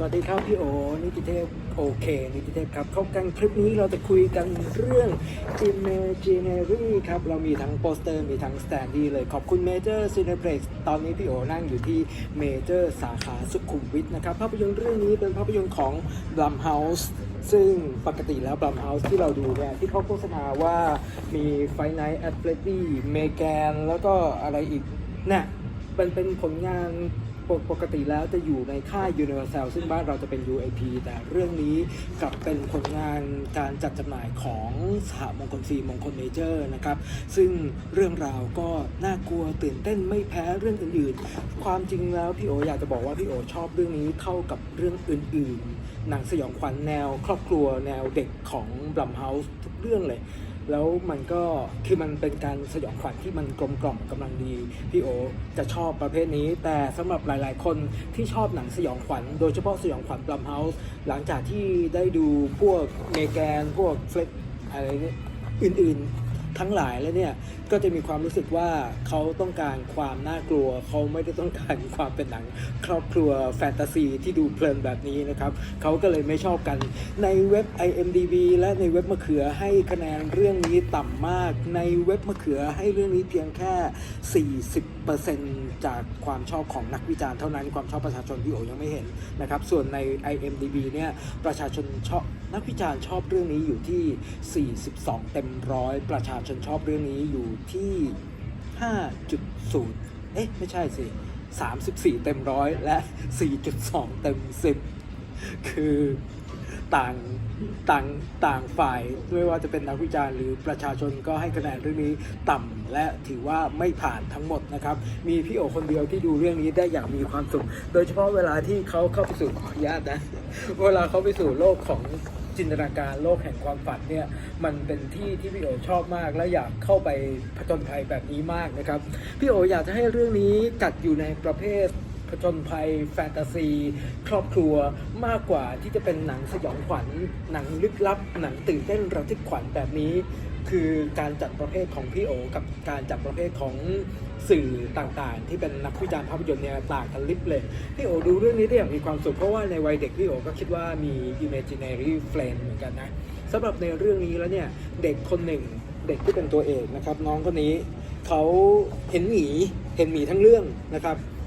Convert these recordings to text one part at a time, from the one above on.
สวัสดีครับพี่โอ นิติเทพโอเค นิติเทพครับ เข้ากันคลิปนี้เราจะคุยกันเรื่อง Imaginary ครับ เรามีทั้งโปสเตอร์มีทั้งสแตนดี้เลย ขอบคุณ Major Cineplex ตอนนี้พี่โอนั่งอยู่ที่ Major สาขาสุขุมวิทนะครับ ภาพยนตร์เรื่องนี้เป็นภาพยนตร์ของ Blumhouse ซึ่งปกติแล้ว Blumhouse ที่เราดูเนี่ย ที่เขาโฆษณาว่ามี Fight Night at Freddy Megan แล้วก็อะไรอีกเนี่ยเป็นเป็นผลงาน ปกปกติแล้วจะอยู่ในค่าย Universal ซึ่งบ้านเราจะเป็น UAP แต่เรื่องนี้กลับเป็นผลงานการจัดจำหน่ายของสหมงคลฟิล์มงคลเมเจอร์นะครับ ซึ่งเรื่องราวก็น่ากลัวตื่นเต้นไม่แพ้เรื่องอื่นๆ ความจริงแล้วพี่โออยากจะบอกว่าพี่โอชอบเรื่องนี้เข้ากับเรื่องอื่นๆ หนังสยองขวัญแนวครอบครัวแนวเด็กของ Blumhouse ทุกเรื่องเลย แล้วมันก็คือมันเป็นการสยองขวัญที่มันกลมกล่อมกำลังดี พี่โอจะชอบประเภทนี้ แต่สำหรับหลาย ๆ คนที่ชอบหนังสยองขวัญ โดยเฉพาะสยองขวัญบลัมเฮาส์หลังจากที่ได้ดูพวกเมแกนพวกเฟลกอะไรอื่น ๆ ทั้งหลายแล้วเนี่ยก็จะมีความรู้สึกว่าเขาต้องการความน่ากลัว เขาไม่ได้ต้องการความเป็นหนัง ครอบครัวแฟนตาซีที่ดูเพลินแบบนี้นะครับเขาก็เลยไม่ชอบกันในเว็บ IMDB และในเว็บมะเขือให้คะแนนเรื่องนี้ต่ำมาก ในเว็บมะเขือให้เรื่องนี้เพียงแค่ 40 เปอร์เซนต์จากความชอบของนักวิจารณ์เท่านั้นความชอบประชาชนพี่โอยังไม่เห็นนะครับ ส่วนใน IMDB เนี่ยประชาชนชอบนักวิจารณ์ชอบเรื่องนี้อยู่ที่ 42 เต็มร้อยประชาชนชอบเรื่องนี้อยู่ที่ 5.0 เอ๊ะ ไม่ใช่สิ 34 เต็มร้อยและ 4.2 เต็ม 10 คือ ต่างต่างต่างฝ่ายไม่ว่าจะเป็นนักวิจารณ์หรือประชาชนก็ให้คะแนนเรื่องนี้ต่ำและถือว่าไม่ผ่านทั้งหมดนะครับ มีพี่โอคนเดียวที่ดูเรื่องนี้ได้อย่างมีความสุข โดยเฉพาะเวลาที่เขาเข้าไปสู่ขออนุญาตนะเวลาเขาไปสู่โลกของจินตนาการโลกแห่งความฝันเนี่ยมันเป็นที่ที่พี่โอชอบมาก และอยากเข้าไปผจญภัยแบบนี้มากนะครับพี่โออยากจะให้เรื่องนี้จัดอยู่ในประเภท ผจญภัย แฟนตาซี ครอบครัวมากกว่าที่จะเป็นหนังสยองขวัญ หนังลึกลับ หนังตื่นเต้นระทึกขวัญแบบนี้ คือการจัดประเภทของพี่โอ กับการจัดประเภทของสื่อต่างๆ ที่เป็นนักวิจารณ์ภาพยนตร์เนี่ยต่างกันลิบเลยพี่โอดูเรื่องนี้ได้อย่างมีความสุขเพราะว่าในวัยเด็กพี่โอก็คิดว่ามี imaginary friend เหมือนกันนะสำหรับในเรื่องนี้แล้วเนี่ยเด็กคนหนึ่งเด็กที่เป็นตัวเอกนะครับ น้องคนนี้เขาเห็นหมีเห็นหมีทั้งเรื่องนะครับ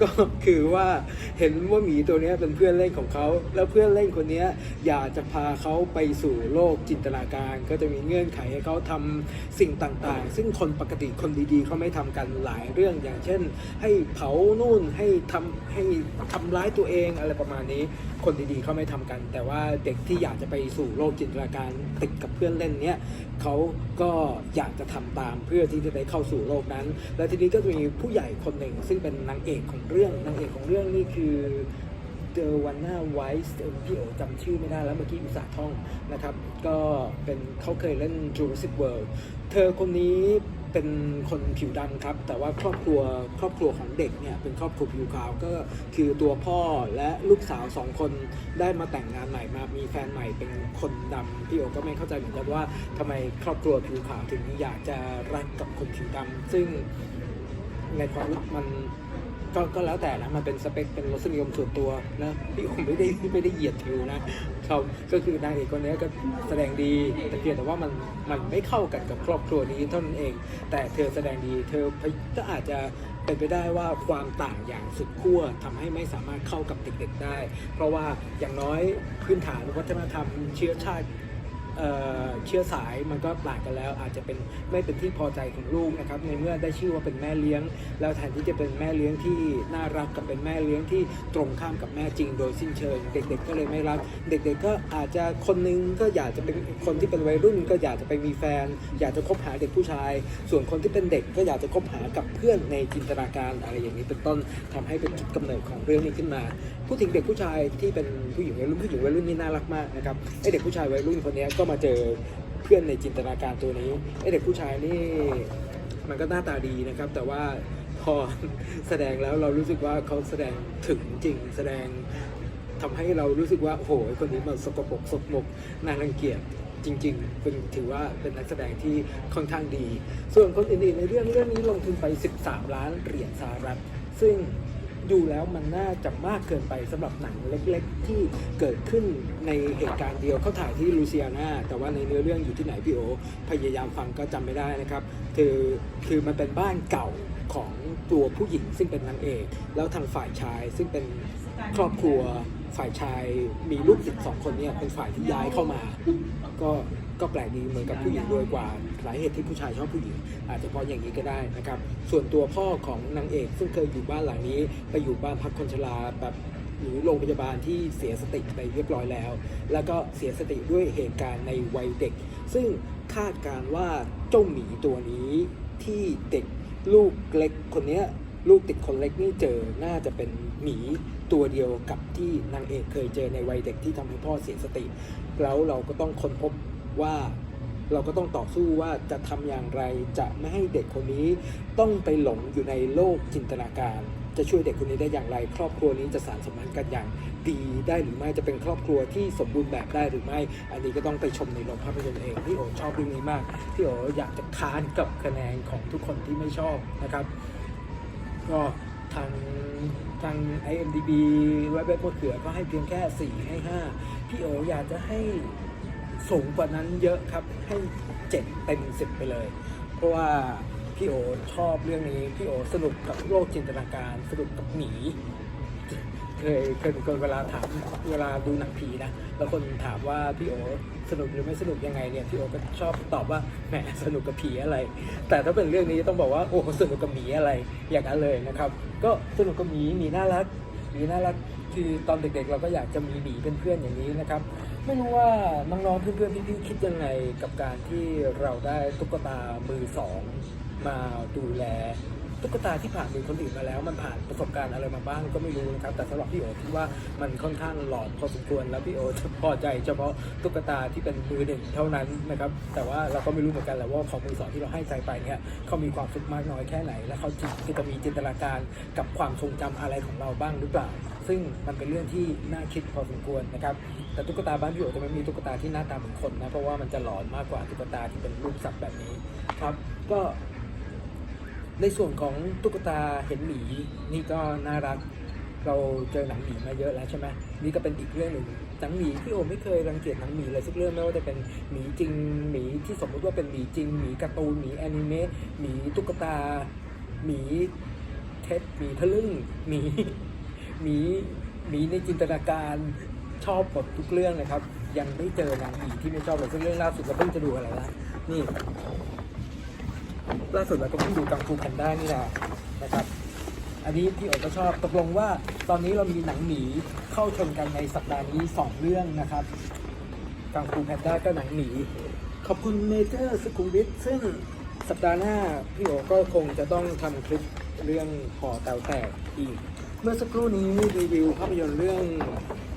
ก็คือว่าเห็นว่าหมีตัวนี้เป็นเพื่อนเล่นของเขา แล้วเพื่อนเล่นคนนี้อยากจะพาเขาไปสู่โลกจินตนาการ ก็จะมีเงื่อนไขให้เขาทำสิ่งต่างๆ ซึ่งคนปกติคนดีๆเขาไม่ทำกันหลายเรื่องอย่างเช่น ให้เผานู่นให้ทำให้ทำร้ายตัวเองอะไรประมาณนี้ คนดีๆเขาไม่ทำกัน แต่ว่าเด็กที่อยากจะไปสู่โลกจินตนาการติดกับเพื่อนเล่นเนี้ยเขาก็อยากจะทำตามเพื่อที่จะได้เข้าสู่โลกนั้น แล้วทีนี้ก็จะมีผู้ใหญ่คนหนึ่งซึ่งเป็นนางเอกของเรื่องนางเอกของเรื่องนี่คือเดอวันนาไวส์พี่โอจำชื่อไม่ได้แล้วเมื่อกี้อุตส่าห์ท่องนะครับ ก็เป็นเขาเคยเล่น Jurassic World เธอคนนี้เป็นคนผิวดำครับ แต่ว่าครอบครัวครอบครัวของเด็กเนี่ยเป็นครอบครัวผิวขาวก็คือตัวพ่อและลูกสาวสองคนได้มาแต่งงานใหม่มามีแฟนใหม่เป็นคนดำพี่โอก็ไม่เข้าใจเหมือนกันว่าทำไมครอบครัวผิวขาวถึงอยากจะรักกับคนผิวดำซึ่งในความรู้มัน ก็ก็แล้วแต่นะ มันเป็นสเปค เป็นรสนิยมส่วนตัวนะพี่ผมไม่ได้ไม่ได้เหยียดผิวนะเขาก็คือนางเอกคนนี้ก็แสดงดีแต่เพียงแต่ว่ามันมันไม่เข้ากันกับครอบครัวนี้เท่านั้นเอง แต่เธอแสดงดี เธอก็อาจจะเป็นไปได้ว่าความต่างอย่างสุดขั้วทำให้ไม่สามารถเข้ากับเด็กๆได้ เพราะว่าอย่างน้อยพื้นฐานวัฒนธรรมเชื้อชาติ เชื้อสายมันก็ต่างกันแล้ว อาจจะเป็นไม่เป็นที่พอใจของลูกนะครับในเมื่อได้ชื่อว่าเป็นแม่เลี้ยง แล้วแทนที่จะเป็นแม่เลี้ยงที่น่ารักกับเป็นแม่เลี้ยงที่ตรงข้ามกับแม่จริง โดยสิ้นเชิง เด็ก ๆ ก็เลยไม่รัก เด็ก ๆ ก็อาจจะคนนึงก็อยากจะเป็นคนที่เป็นวัยรุ่น ก็อยากจะไปมีแฟน อยากจะคบหาเด็กผู้ชาย ส่วนคนที่เป็นเด็กก็อยากจะคบหากับเพื่อนในจินตนาการอะไรอย่างนี้เป็นต้นทำให้เป็นจุดกำเนิดของเรื่องนี้ขึ้นมาพูดถึงเด็กผู้ชายที่เป็นผู้หญิงวัยรุ่นผู้หญิงวัยรุ่นนี่น่ารักมากนะครับไอเด็กผู้ชายวัยรุ่นคนนี้ยก็มาเจอเพื่อนในจินตนาการตัวนี้ไอเด็กผู้ชายนี่มันก็หน้าตาดีนะครับ แต่ว่าพอแสดงแล้วเรารู้สึกว่าเขาแสดงถึงจริงแสดงทำให้เรารู้สึกว่าโอ้โหคนนี้มันสกปรกสกมกน่ารังเกียจจริงๆเป็นถือว่าเป็นนักแสดงที่ค่อนข้างดี ส่วนคนอื่นๆในเรื่องเรื่องนี้ลงทุนไป 13 ล้านเหรียญสหรัฐ ซึ่ง ดูแล้วมันน่าจะมากเกินไปสำหรับหนังเล็กๆ ที่เกิดขึ้นในเหตุการณ์เดียวเขาถ่ายที่ลูเซียนาแต่ว่าในเนื้อเรื่องอยู่ที่ไหนพี่โอพยายามฟังก็จำไม่ได้นะครับคือคือมันเป็นบ้านเก่าของตัวผู้หญิงซึ่งเป็นนางเอก แล้วทางฝ่ายชายซึ่งเป็นครอบครัวฝ่ายชายมีลูกติดสองคนเนี่ยเป็นฝ่ายที่ย้ายเข้ามา ก็ก็แปลกดีเหมือนกับผู้หญิงรวยกว่า หลายเหตุที่ผู้ชายชอบผู้หญิง อาจจะเพราะอย่างนี้ก็ได้นะครับ ส่วนตัวพ่อของนางเอกซึ่งเคยอยู่บ้านหลังนี้ ไปอยู่บ้านพักคนชราแบบหรือโรงพยาบาลที่เสียสติไปเรียบร้อยแล้ว แล้วก็เสียสติด้วยเหตุการณ์ในวัยเด็ก ซึ่งคาดการว่าเจ้าหมีตัวนี้ที่เด็กลูกเล็กคนนี้ลูกติดคนเล็กนี่เจอ น่าจะเป็นหมีตัวเดียวกับที่นางเอกเคยเจอในวัยเด็กที่ทำให้พ่อเสียสติ แล้วเราก็ต้องค้นพบว่า เราก็ต้องต่อสู้ว่าจะทำอย่างไรจะไม่ให้เด็กคนนี้ต้องไปหลงอยู่ในโลกจินตนาการ จะช่วยเด็กคนนี้ได้อย่างไร ครอบครัวนี้จะสานสัมพันธ์กันอย่างดีได้หรือไม่จะเป็นครอบครัวที่สมบูรณ์แบบได้หรือไม่ อันนี้ก็ต้องไปชมในโรงภาพยนตร์เองพี่โอชอบเรื่องนี้มากพี่โออยากจะค้านกับคะแนนของทุกคนที่ไม่ชอบนะครับ ก็ทางทาง IMDB เว็บเว็บมะเขือก็ให้เพียงแค่ 4 ให้ 5 พี่โออยากจะให้ สูงกว่านั้นเยอะครับให้7เต็ม10ไปเลย เพราะว่าพี่โอชอบเรื่องนี้พี่โอสนุกกับโลกจินตนาการ สนุกกับหมีเคยเคยมีคนเวลาถามเวลาดูหนังผีนะแล้วคนถามว่าพี่โอสนุกหรือไม่สนุกยังไงเนี่ยพี่โอก็ชอบตอบว่าแหมสนุกกับผีอะไร แต่ถ้าเป็นเรื่องนี้ต้องบอกว่าโอ้สนุกกับหมีอะไรอย่างนั้นเลยนะครับ ก็สนุกกับหมีหมีน่ารักหมีน่ารักคือตอนเด็กๆ เราก็อยากจะมีหมีเป็นเพื่อนอย่างนี้นะครับ ไม่รู้ว่าน้องๆเพื่อนๆพี่ๆคิดยังไงกับการที่เราได้ตุ๊กตามือสองมาดูแล ตุ๊กตาที่ผ่านมือคนอื่นมาแล้ว มันผ่านประสบการณ์อะไรมาบ้างก็ไม่รู้นะครับ แต่สำหรับพี่โอคิดว่ามันค่อนข้างหลอนพอสมควรแล้วพี่โอจะพอใจเฉพาะตุ๊กตาที่เป็นมือหนึ่งเท่านั้นนะครับ แต่ว่าเราก็ไม่รู้เหมือนกันแหละว่าของมือสองที่เราให้ใจไปเนี่ยเขามีความสุขมากน้อยแค่ไหน และเขาจิตจะมีจินตนาการกับความทรงจำอะไรของเราบ้างหรือเปล่า ซึ่งมันเป็นเรื่องที่น่าคิดพอสมควรนะครับ แต่ตุ๊กตาบ้านพี่โอจะไม่มีตุ๊กตาที่หน้าตาเหมือนคนนะ เพราะว่ามันจะหลอนมากกว่าตุ๊กตาที่เป็นรูปสัตว์แบบนี้ครับ ก็ ในส่วนของตุ๊กตาเห็นหมีนี่ก็น่ารัก เราเจอหนังหมีมาเยอะแล้วใช่ไหมนี่ก็เป็นอีกเรื่องหนึ่งหนังหมีพี่โอไม่เคยรังเกียจหนังหมีเลยสักเรื่องไม่ว่าจะเป็นหมีจริงหมีที่สมมติว่าเป็นหมีจริงหมีการ์ตูนหมีแอนิเมะหมีตุ๊กตาหมีเท็จหมีทะลึ่งหมี หมีหมีในจินตนาการชอบหมดทุกเรื่องเลยครับ ยังไม่เจอนังหมีที่ไม่ชอบเลยซึ่งเรื่องล่าสุดเราเพิ่งจะดูอะไรนะนี่ ล่าสุดเราก็เพิ่งดูกังฟูแพนด้านี่แหละนะครับ อันนี้พี่โอ๋ก็ชอบตกลงว่า ตอนนี้เรามีหนังหมีเข้าชนกันในสัปดาห์นี้สองเรื่องนะครับกังฟูแพนด้าก็หนังหมีขอบคุณเมเจอร์สุขุมวิทซึ่งสัปดาห์หน้าพี่โอ๋ก็คงจะต้องทำคลิปเรื่องหอแตวแตกอีก เมื่อสักครู่นี้รีวิวภาพยนตร์เรื่อง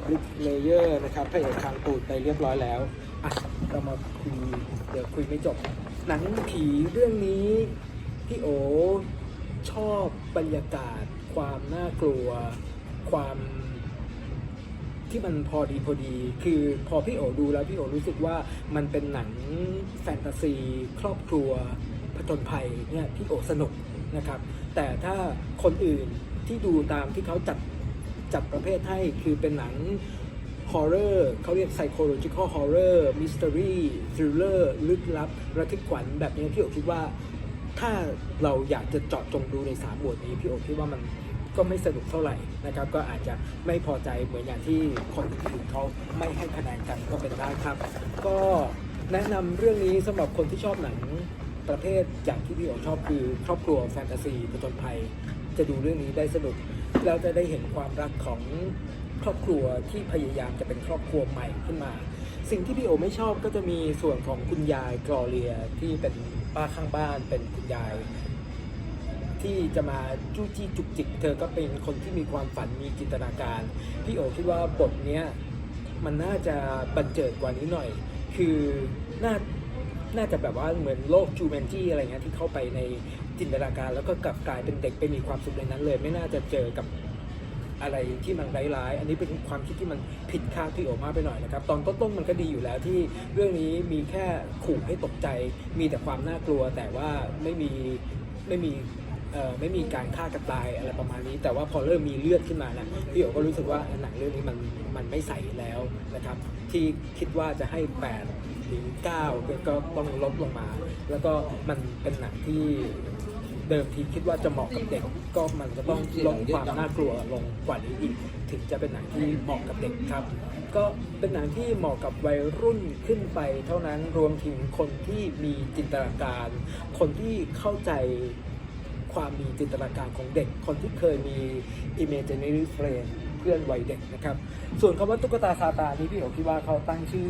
ลิฟเลเยอร์นะครับพระเอกคางตูดไปเรียบร้อยแล้วอะเรามาคุยเดี๋ยวคุยไม่จบ หนังผีเรื่องนี้พี่โอชอบบรรยากาศ ความน่ากลัว ความที่มันพอดีพอดี คือพอพี่โอดูแล้วพี่โอรู้สึกว่ามันเป็นหนังแฟนตาซี ครอบครัวผจญภัยเนี่ยพี่โอสนุกนะครับ แต่ถ้าคนอื่น ที่ดูตามที่เขาจัดจัดประเภทให้คือเป็นหนังฮอร์เรอร์เขาเรียก psychological horror mystery thriller ลึกลับ ระทึกขวัญแบบนี้พี่โอคิดว่า ถ้าเราอยากจะเจาะจงดูในสามหมวดนี้พี่โอคิดว่ามันก็ไม่สนุกเท่าไหร่นะครับ ก็อาจจะไม่พอใจเหมือนอย่างที่คนอื่นเขาไม่ให้คะแนนกันก็เป็นได้ครับ ก็แนะนำเรื่องนี้สำหรับคนที่ชอบหนังประเภทอย่างที่พี่โอชอบคือครอบครัวแฟนตาซีผจญภัย จะดูเรื่องนี้ได้สนุกแล้วจะได้เห็นความรักของครอบครัวที่พยายามจะเป็นครอบครัวใหม่ขึ้นมา สิ่งที่พี่โอไม่ชอบก็จะมีส่วนของคุณยายกรอเลียที่เป็นป้าข้างบ้าน เป็นคุณยายที่จะมาจู้จี้จุกจิก เธอก็เป็นคนที่มีความฝันมีจินตนาการ พี่โอคิดว่าบทเนี้ยมันน่าจะบันเจิดกว่านี้หน่อย คือน่าน่าจะแบบว่าเหมือนโลกจูเมนจี้อะไรเงี้ยที่เข้าไปใน จินตนาการแล้วก็กลับกลายเป็นเด็กไปมีความสุขในนั้นเลย ไม่น่าจะเจอกับอะไรที่มันร้ายๆ อันนี้เป็นความคิดที่มันผิดคาดพี่โอมากไปหน่อยนะครับ ตอนต้นๆมันก็ดีอยู่แล้วที่เรื่องนี้มีแค่ขู่ให้ตกใจ มีแต่ความน่ากลัว แต่ว่าไม่มีไม่มีไม่มีการฆ่ากันตายอะไรประมาณนี้ แต่ว่าพอเริ่มมีเลือดขึ้นมานะพี่โอก็รู้สึกว่าหนังเรื่องนี้มันมันไม่ใสแล้วนะครับ ที่คิดว่าจะให้8หรือ9ก็ต้องลดลงมา แล้วก็มันเป็นหนังที่ เดิมทีคิดว่าจะเหมาะกับเด็กก็มันก็ต้องลดความน่ากลัวลงกว่านี้อีก ถึงจะเป็นหนังที่เหมาะกับเด็กครับ ก็เป็นหนังที่เหมาะกับวัยรุ่นขึ้นไป เท่านั้นรวมถึงคนที่มีจินตนาการ คนที่เข้าใจความมีจินตนาการของเด็ก คนที่เคยมี imaginary friend เพื่อนวัยเด็กนะครับ ส่วนคำว่าตุ๊กตาซาตานนี้พี่โอคิดว่าเขาตั้งชื่อ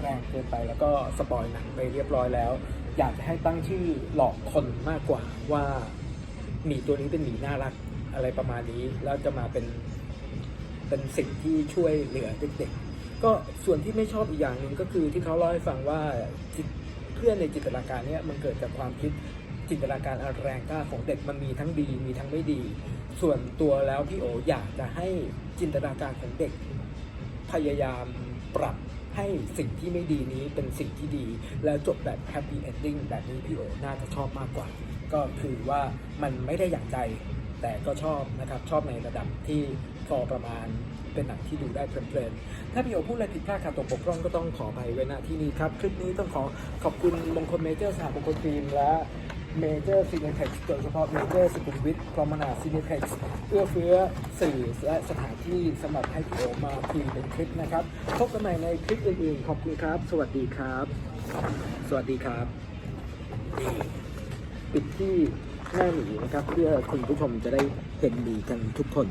แรงเกินไปแล้วก็สปอยหนังไปเรียบร้อยแล้ว อยากจะให้ตั้งชื่อหลอกคนมากกว่าว่าหมีตัวนี้เป็นหมีน่ารักอะไรประมาณนี้ แล้วจะมาเป็นเป็นสิ่งที่ช่วยเหลือเด็กๆ ก็ส่วนที่ไม่ชอบอีกอย่างหนึ่งก็คือที่เขาเล่าให้ฟังว่าเพื่อนในจินตนาการเนี้ยมันเกิดจากความคิดจินตนาการอันแรงกล้าของเด็กมันมีทั้งดีมีทั้งไม่ดี ส่วนตัวแล้วพี่โออยากจะให้จินตนาการของเด็ก พยายามปรับ ให้สิ่งที่ไม่ดีนี้เป็นสิ่งที่ดี แล้วจบแบบแฮปปี้เอนดิ้งแบบนี้พี่โอน่าจะชอบมากกว่า ก็คือว่ามันไม่ได้อย่างใจ แต่ก็ชอบนะครับชอบในระดับที่พอประมาณเป็นหนังที่ดูได้เพลินๆ ถ้าพี่โอพูดอะไรผิดพลาดขาดตกบกพร่องก็ต้องขอไปไว้ณที่นี้ครับ คลิปนี้ต้องขอขอบคุณมงคลเมเจอร์สหมงคลฟิล์มและ เมเจอร์ซีเนเท็กซ์โดยเฉพาะเมเจอร์สุขุมวิทพรหมนาซีเนเท็กซ์เอื้อเฟื้อสื่อและสถานที่สำหรับให้ผมมาคุยเป็นคลิปนะครับ พบกันใหม่ในคลิปอื่นๆ ขอบคุณครับ สวัสดีครับ สวัสดีครับ ปิดที่หน้าหมีนะครับ เพื่อคุณผู้ชมจะได้เห็นหมีกันทุกคน